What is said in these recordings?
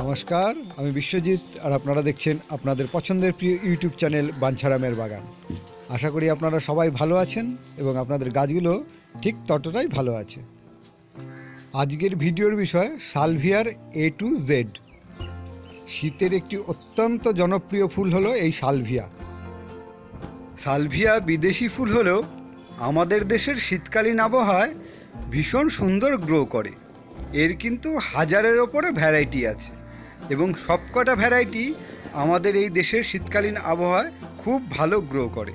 নমস্কার, আমি বিশ্বজিৎ আর আপনারা দেখছেন আপনাদের পছন্দের প্রিয় ইউটিউব চ্যানেল বাঞ্ছারামের বাগান। আশা করি আপনারা সবাই ভালো আছেন এবং আপনাদের গাছগুলো ঠিক ততটাই ভালো আছে। আজকের ভিডিওর বিষয় সালভিয়ার এ টু জেড শীতের একটি অত্যন্ত জনপ্রিয় ফুল হলো এই সালভিয়া। সালভিয়া বিদেশি ফুল হলেও আমাদের দেশের শীতকালীন আবহাওয়ায় ভীষণ সুন্দর গ্রো করে। এর কিন্তু হাজারের ওপরে ভ্যারাইটি আছে এবং সবকটা ভ্যারাইটি আমাদের এই দেশের শীতকালীন আবহাওয়ায় খুব ভালো গ্রো করে।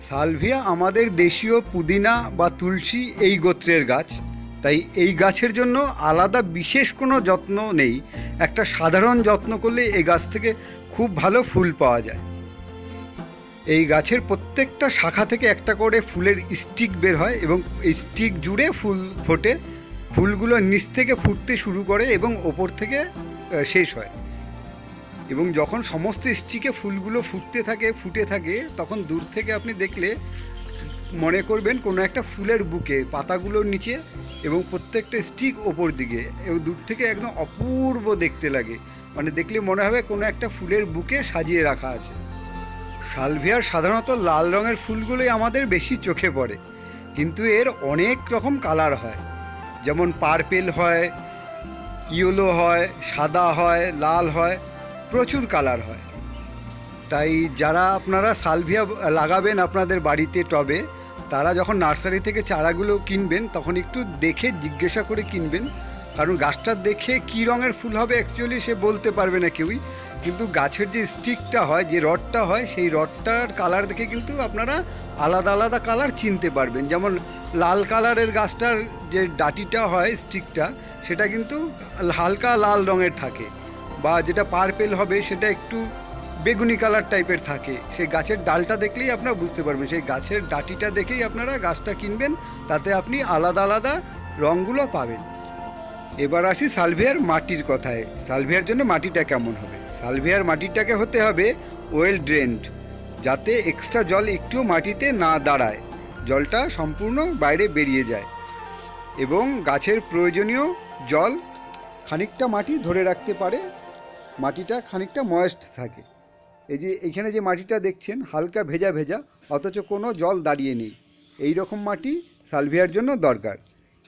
সালভিয়া আমাদের দেশীয় পুদিনা বা তুলসী এই গোত্রের গাছ। তাই এই গাছের জন্য আলাদা বিশেষ কোনো যত্ন নেই। একটা সাধারণ যত্ন করলে এই গাছ থেকে খুব ভালো ফুল পাওয়া যায়। এই গাছের প্রত্যেকটা শাখা থেকে একটা করে ফুলের স্টিক বের হয় এবং এই স্টিক জুড়ে ফুল ফোটে। ফুলগুলো নিচ থেকে ফুটতে শুরু করে এবং ওপর থেকে শেষ হয়। এবং যখন সমস্ত স্টিকে ফুলগুলো ফুটতে থাকে, ফুটে থাকে, তখন দূর থেকে আপনি দেখলে মনে করবেন কোনো একটা ফুলের বুকে পাতাগুলোর নিচে এবং প্রত্যেকটা স্টিক ওপর দিকে। এবং দূর থেকে একদম অপূর্ব দেখতে লাগে। মানে দেখলে মনে হবে কোনো একটা ফুলের বুকে সাজিয়ে রাখা আছে। সালভিয়ার সাধারণত লাল রঙের ফুলগুলোই আমাদের বেশি চোখে পড়ে, কিন্তু এর অনেক রকম কালার হয়। যেমন পার্পেল হয়, ইয়েলো হয়, সাদা হয়, লাল হয়, প্রচুর কালার হয়। তাই যারা আপনারা সালভিয়া লাগাবেন আপনাদের বাড়িতে টবে, তারা যখন নার্সারি থেকে চারাগুলো কিনবেন, তখন একটু দেখে জিজ্ঞাসা করে কিনবেন। কারণ গাছটা দেখে কী রঙের ফুল হবে অ্যাকচুয়ালি সে বলতে পারবে না কেউই। কিন্তু গাছের যে স্টিকটা হয়, যে রডটা হয়, সেই রডটার কালার দেখে কিন্তু আপনারা আলাদা আলাদা কালার চিনতে পারবেন। যেমন লাল কালারের গাছটার যে ডাটিটা হয় স্টিকটা সেটা কিন্তু হালকা লাল রঙের থাকে। বা যেটা পার্পেল হবে, সেটা একটু বেগুনি কালার টাইপের থাকে। সেই গাছের ডালটা দেখলেই আপনারা বুঝতে পারবেন। সেই গাছের ডাটিটা দেখেই আপনারা গাছটা কিনবেন, তাতে আপনি আলাদা আলাদা রঙগুলো পাবেন। এবার আসি সালভিয়ার মাটির কথায়। সালভিয়ার জন্য মাটিটা কেমন হবে? সালভিয়ার মাটিটাকে হতে হবে ওয়েল ড্রেন্ড, যাতে এক্সট্রা জল একটু মাটিতে না দাঁড়ায়। জলটা সম্পূর্ণ বাইরে বেরিয়ে যায় এবং গাছের প্রয়োজনীয় জল খানিকটা মাটি ধরে রাখতে পারে। মাটিটা খানিকটা ময়েস্ট থাকে। এই যে এখানে যে মাটিটা দেখছেন, হালকা ভেজা ভেজা, অথচ কোনো জল দাঁড়িয়ে নেই। এই রকম মাটি সালভিয়ার জন্য দরকার।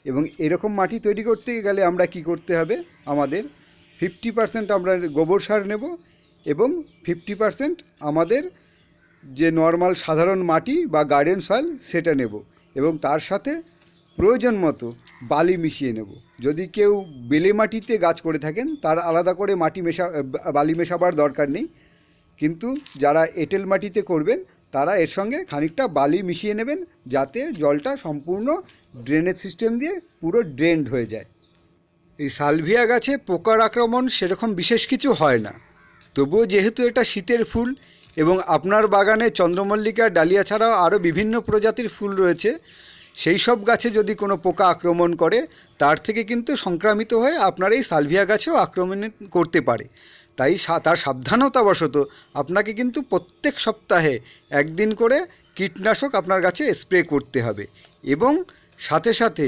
এবং এরকম মাটি তৈরি করতে গেলে আমরা কি করতে হবে? আমাদের ফিফটি পার্সেন্ট আমরা গোবর সার নেব এবং ফিফটি পার্সেন্ট আমাদের যে নর্মাল সাধারণ মাটি বা গার্ডেন সয়েল সেটা নেব এবং তার সাথে প্রয়োজন মতো বালি মিশিয়ে নেব। যদি কেউ বেলে মাটিতে গাছ করে থাকেন, তার আলাদা করে মাটি মেশা, বালি মেশাবার দরকার নেই। কিন্তু যারা এঁটেল মাটিতে করবেন, তারা এর সঙ্গে খানিকটা বালি মিশিয়ে নেবেন যাতে জলটা সম্পূর্ণ ড্রেনেজ সিস্টেম দিয়ে পুরো ড্রেনড হয়ে যায়। এই সালভিয়া গাছে পোকার আক্রমণ সেরকম বিশেষ কিছু হয় না। তবুও যেহেতু এটা শীতের ফুল এবং আপনার বাগানে চন্দ্রমল্লিকা, ডালিয়া ছাড়াও আরও বিভিন্ন প্রজাতির ফুল রয়েছে, সেই সব গাছে যদি কোনো পোকা আক্রমণ করে, তার থেকে কিন্তু সংক্রামিত হয়ে আপনার এই সালভিয়া গাছেও আক্রমণ করতে পারে। তাই তার সাবধানতাবশত আপনাকে কিন্তু প্রত্যেক সপ্তাহে একদিন করে কীটনাশক আপনার গাছে স্প্রে করতে হবে এবং সাথে সাথে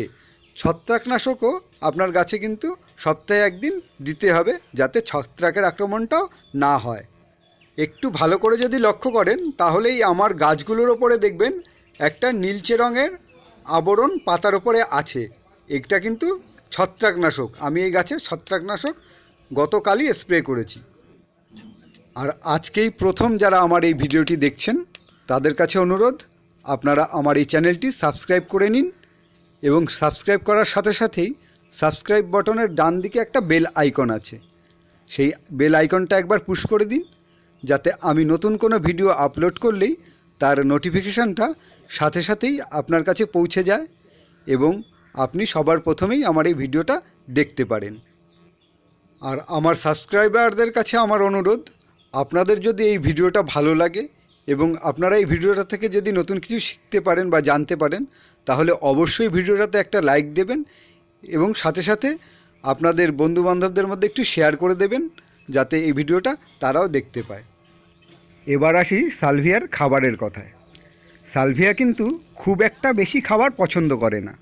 ছত্রাকনাশকও আপনার গাছে কিন্তু সপ্তাহে একদিন দিতে হবে যাতে ছত্রাকের আক্রমণটাও না হয়। একটু ভালো করে যদি লক্ষ্য করেন, তাহলেই আমার গাছগুলোর ওপরে দেখবেন একটা নীলচে রঙের আবরণ পাতার ওপরে আছে। এটা কিন্তু ছত্রাকনাশক। আমি এই গাছে ছত্রাকনাশক গতকালই স্প্রে করেছি। আর আজকেই প্রথম যারা আমার এই ভিডিওটি দেখছেন, তাদের কাছে অনুরোধ, আপনারা আমার এই চ্যানেলটি সাবস্ক্রাইব করে নিন। এবং সাবস্ক্রাইব করার সাথে সাথেই সাবস্ক্রাইব বটনের ডান দিকে একটা বেল আইকন আছে। সেই বেল আইকনটা একবার পুশ করে দিন, যাতে আমি নতুন কোনো ভিডিও আপলোড করলেই তার নোটিফিকেশানটা সাথে সাথেই আপনার কাছে পৌঁছে যায় এবং আপনি সবার প্রথমেই আমার এই ভিডিওটা দেখতে পারেন। আর আমার সাবস্ক্রাইবারদের কাছে আমার অনুরোধ, আপনাদের যদি এই ভিডিওটা ভালো লাগে এবং আপনারা এই ভিডিওটা থেকে যদি নতুন কিছু শিখতে পারেন বা জানতে পারেন, তাহলে অবশ্যই ভিডিওটাতে একটা লাইক দেবেন এবং সাথে সাথে আপনাদের বন্ধুবান্ধবদের মধ্যে একটু শেয়ার করে দেবেন যাতে এই ভিডিওটা তারাও দেখতে পায়। এবার আসি সালভিয়ার খাবারের কথায়। সালভিয়া কিন্তু খুব একটা বেশি খাবার পছন্দ করে না।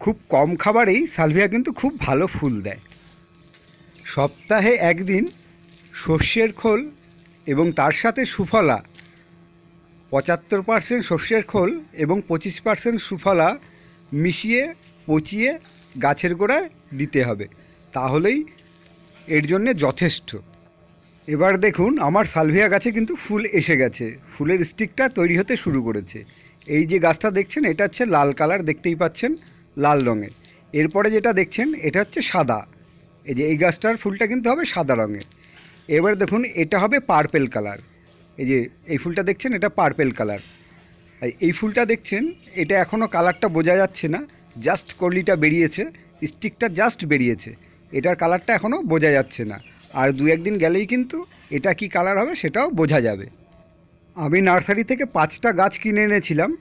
খুব কম খাবারেই সালভিয়া কিন্তু খুব ভালো ফুল দেয়। সপ্তাহে একদিন সর্ষের খোল এবং তার সাথে সুফলা। পঁচাত্তর পার্সেন্ট সর্ষের খোল এবং পঁচিশ পার্সেন্ট সুফলা মিশিয়ে, পচিয়ে গাছের গোড়ায় দিতে হবে। তাহলেই এর জন্যে যথেষ্ট। এবার দেখুন, আমার সালভিয়া গাছে কিন্তু ফুল এসে গেছে। ফুলের স্টিকটা তৈরি হতে শুরু করেছে। এই যে গাছটা দেখছেন, এটা হচ্ছে লাল কালার, দেখতেই পাচ্ছেন, লাল রঙের। এরপরে যেটা দেখছেন, এটা হচ্ছে সাদা। এই যে এই গাছটার ফুলটা কিন্তু হবে সাদা রঙের। এবার দেখুন, এটা হবে পার্পেল কালার এই যে, এই ফুলটা দেখছেন, এটা পার্পেল কালার আর এই ফুলটা দেখছেন, এটা এখনও কালারটা বোঝা যাচ্ছে না জাস্ট কলিটা বেরিয়েছে স্টিকটা জাস্ট বেরিয়েছে। এটার কালারটা এখনও বোঝা যাচ্ছে না। আর দু একদিন গেলেই কিন্তু এটা কি কালার হবে সেটাও বোঝা যাবে। আমি নার্সারি থেকে পাঁচটা গাছ কিনে এনেছিলাম।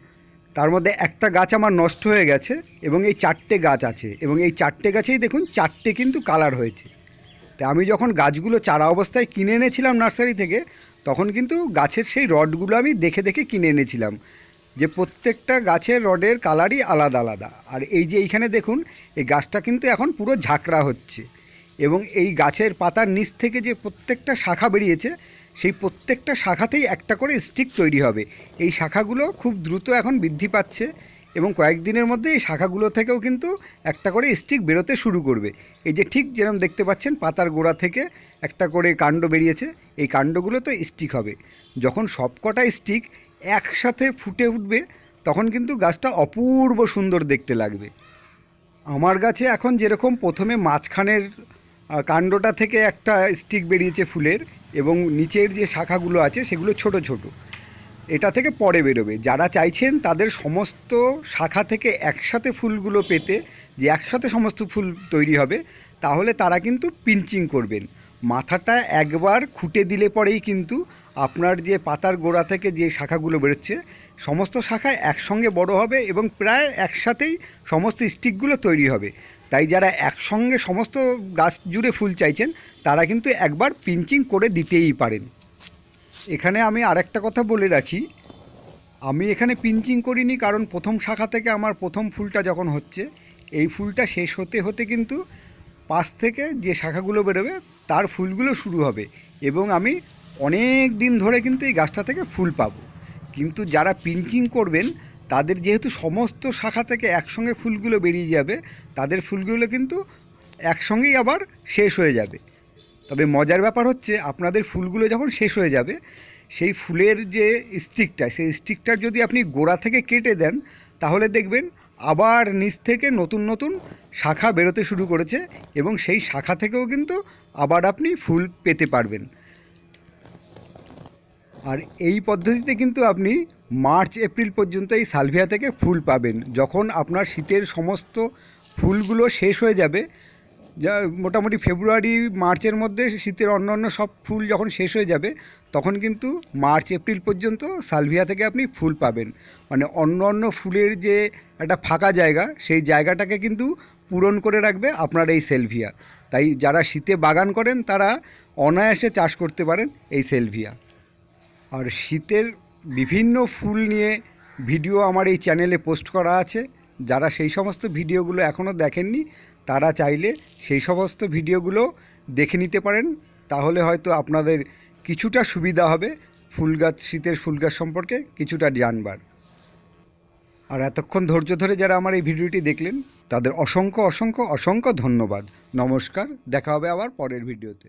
তার মধ্যে একটা গাছ আমার নষ্ট হয়ে গেছে এবং এই চারটে গাছ আছে। এবং এই চারটে গাছেই দেখুন, চারটে কিন্তু কালার হয়েছে। তা আমি যখন গাছগুলো চারা অবস্থায় কিনে এনেছিলাম নার্সারি থেকে, তখন কিন্তু গাছের সেই রডগুলো আমি দেখে দেখে কিনে এনেছিলাম। যে প্রত্যেকটা গাছের রডের কালারই আলাদা আলাদা। আর এই যে এইখানে দেখুন, এই গাছটা কিন্তু এখন পুরো ঝাঁকড়া হচ্ছে। এবং এই গাছের পাতার নিচ থেকে যে প্রত্যেকটা শাখা বেরিয়েছে, সেই প্রত্যেকটা শাখাতেই একটা করে স্টিক তৈরি হবে। এই শাখাগুলো খুব দ্রুত এখন বৃদ্ধি পাচ্ছে। এবং কয়েকদিনের মধ্যে এই শাখাগুলো থেকেও কিন্তু একটা করে স্টিক বেরোতে শুরু করবে। এই যে ঠিক যেরকম দেখতে পাচ্ছেন, পাতার গোড়া থেকে একটা করে কাণ্ড বেরিয়েছে। এই কাণ্ডগুলো তো স্টিক হবে। যখন সবকটা স্টিক একসাথে ফুটে উঠবে, তখন কিন্তু গাছটা অপূর্ব সুন্দর দেখতে লাগবে। আমার গাছে এখন যেরকম প্রথমে মাঝখানের কাণ্ডটা থেকে একটা স্টিক বেরিয়েছে ফুলের এবং নিচের যে শাখাগুলো আছে, সেগুলো ছোট ছোট। এটা থেকে পরে বেরোবে। যারা চাইছেন তাদের সমস্ত শাখা থেকে একসাথে ফুলগুলো পেতে, যে একসাথে সমস্ত ফুল তৈরি হবে, তাহলে তারা কিন্তু পিঞ্চিং করবেন। মাথাটা একবার খুঁটে দিলে পরেই কিন্তু আপনার যে পাতার গোড়া থেকে যে শাখাগুলো বেরোচ্ছে, সমস্ত শাখা একসঙ্গে বড় হবে এবং প্রায় একসাথেই সমস্ত স্টিকগুলো তৈরি হবে। তাই যারা একসঙ্গে সমস্ত গাছ জুড়ে ফুল চাইছেন, তারা কিন্তু একবার পিঞ্চিং করে দিতেই পারেন। এখানে আমি আরেকটা কথা বলে রাখি। আমি এখানে পিঞ্চিং করিনি কারণ প্রথম শাখা থেকে আমার প্রথম ফুলটা যখন হচ্ছে, এই ফুলটা শেষ হতে হতে কিন্তু পাশ থেকে যে শাখাগুলো বেরোবে, তার ফুলগুলো শুরু হবে এবং আমি অনেক দিন ধরে কিন্তু এই গাছটা থেকে ফুল পাবো। কিন্তু যারা পিঞ্চিং করবেন, তাদের যেহেতু সমস্ত শাখা থেকে একসঙ্গে ফুলগুলো বেরিয়ে যাবে, তাদের ফুলগুলো কিন্তু একসঙ্গেই আবার শেষ হয়ে যাবে। তবে মজার ব্যাপার হচ্ছে আপনাদের ফুলগুলো যখন শেষ হয়ে যাবে, সেই ফুলের যে স্টিকটা, সেই স্টিকটার যদি আপনি গোড়া থেকে কেটে দেন, তাহলে দেখবেন আবার নিচ থেকে নতুন নতুন শাখা বেরোতে শুরু করেছে এবং সেই শাখা থেকেও কিন্তু আবার আপনি ফুল পেতে পারবেন। আর এই পদ্ধতিতে কিন্তু আপনি মার্চ, এপ্রিল পর্যন্ত এই সালভিয়া থেকে ফুল পাবেন। যখন আপনার শীতের সমস্ত ফুলগুলো শেষ হয়ে যাবে যা মোটামুটি ফেব্রুয়ারি, মার্চের মধ্যে শীতের অন্য অন্য সব ফুল যখন শেষ হয়ে যাবে, তখন কিন্তু মার্চ, এপ্রিল পর্যন্ত সালভিয়া থেকে আপনি ফুল পাবেন। মানে অন্য অন্য ফুলের যে একটা ফাঁকা জায়গা, সেই জায়গাটাকে কিন্তু পূরণ করে রাখবে আপনার এই সেলভিয়া। তাই যারা শীতে বাগান করেন, তারা অনায়াসে চাষ করতে পারেন এই সেলভিয়া। আর শীতের বিভিন্ন ফুল নিয়ে ভিডিও আমার এই চ্যানেলে পোস্ট করা আছে। যারা সেই সমস্ত ভিডিওগুলো এখনও দেখেননি, তারা চাইলে সেই সমস্ত ভিডিওগুলো দেখে নিতে পারেন। তাহলে হয়তো আপনাদের কিছুটা সুবিধা হবে ফুল গাছ শীতের ফুল গাছ সম্পর্কে কিছুটা জানবার। আর এতক্ষণ ধৈর্য ধরে যারা আমার এই ভিডিওটি দেখলেন, তাদের অসংখ্য অসংখ্য অসংখ্য ধন্যবাদ। নমস্কার, দেখা হবে আবার পরের ভিডিওতে।